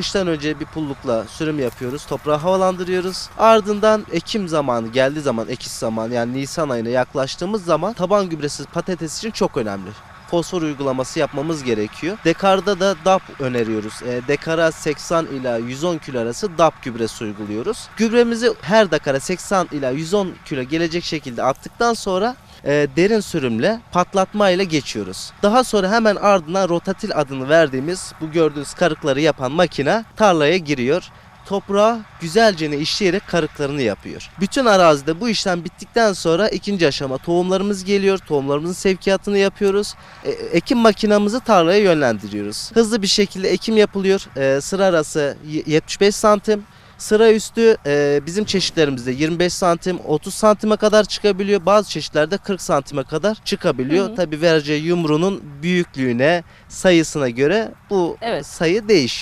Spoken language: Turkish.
kıştan önce bir pullukla sürüm yapıyoruz. Toprağı havalandırıyoruz. Ardından ekim zamanı geldiği zaman, ekiş zamanı yani Nisan ayına yaklaştığımız zaman taban gübresi patates için çok önemli. Fosfor uygulaması yapmamız gerekiyor. Dekarda da DAP öneriyoruz. E, dekara 80 ila 110 kilo arası DAP gübresi uyguluyoruz. Gübremizi her dekara 80 ila 110 kilo gelecek şekilde attıktan sonra e, derin sürümle patlatma ile geçiyoruz. Daha sonra hemen ardından rotatil adını verdiğimiz bu gördüğünüz karıkları yapan makine tarlaya giriyor. Toprağı güzelce işleyerek karıklarını yapıyor. Bütün arazide bu işlem bittikten sonra ikinci aşama tohumlarımız geliyor. Tohumlarımızın sevkiyatını yapıyoruz. E, ekim makinamızı tarlaya yönlendiriyoruz. Hızlı bir şekilde ekim yapılıyor. E, sıra arası y- 75 santim. Sıra üstü e, bizim çeşitlerimizde 25 santim 30 santime kadar çıkabiliyor. Bazı çeşitlerde 40 santime kadar çıkabiliyor. Hı hı. Tabi vereceği yumruğunun büyüklüğüne sayısına göre bu Evet. sayı değişiyor.